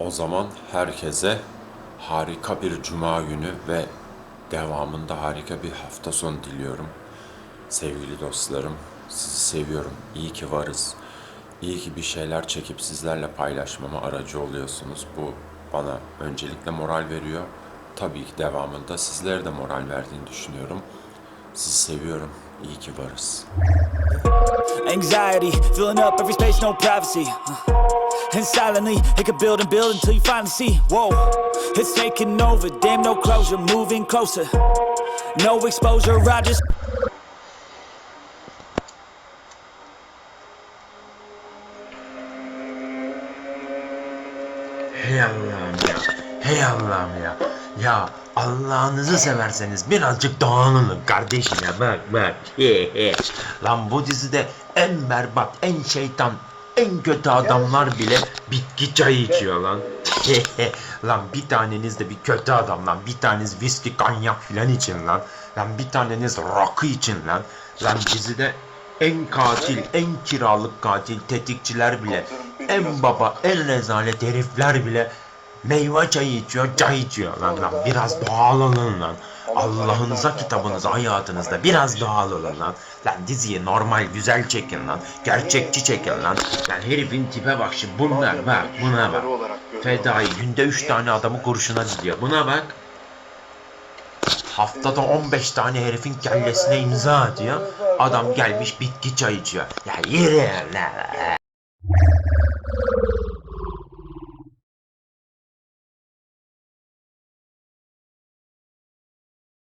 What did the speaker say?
O zaman herkese harika bir cuma günü ve devamında harika bir hafta sonu diliyorum. Sevgili dostlarım, sizi seviyorum. İyi ki varız. İyi ki bir şeyler çekip sizlerle paylaşmama aracı oluyorsunuz. Bu bana öncelikle moral veriyor. Tabii ki devamında sizlere de moral verdiğini düşünüyorum. Sizi seviyorum. İyi ki varız. Anxiety, filling up every space, no privacy. And silently, it could build and build until you finally see. Whoa, it's taking over, damn, no closure, moving closer. No exposure, I just. Hey Allah'ım ya. Hey Allah'ım ya. Ya Allah'ınızı severseniz birazcık dağılın kardeşim ya bak bak. Lan bu dizide en berbat, en şeytan, en kötü adamlar bile bitki çayı içiyor lan. Lan bir taneniz de bir kötü adam lan. Bir taneniz viski kanyak filan için lan. Lan bir taneniz rakı için lan. Lan dizide en katil, en kiralık katil, tetikçiler bile, en baba, en rezalet herifler bile meyve çayı içiyor, çay içiyor lan lan. Biraz doğal olun lan. Allah'ınıza, kitabınıza, hayatınızda biraz doğal olun lan. Lan diziyi normal, güzel çekin lan. Gerçekçi çekin lan. Lan herifin tipe bak şimdi bunlar bak, buna bak. Fedai günde 3 tane adamı kurşuna diziyor. Buna bak. Haftada 15 tane herifin kellesine imza atıyor. Adam gelmiş bitki çay içiyor. Ya yürü lan.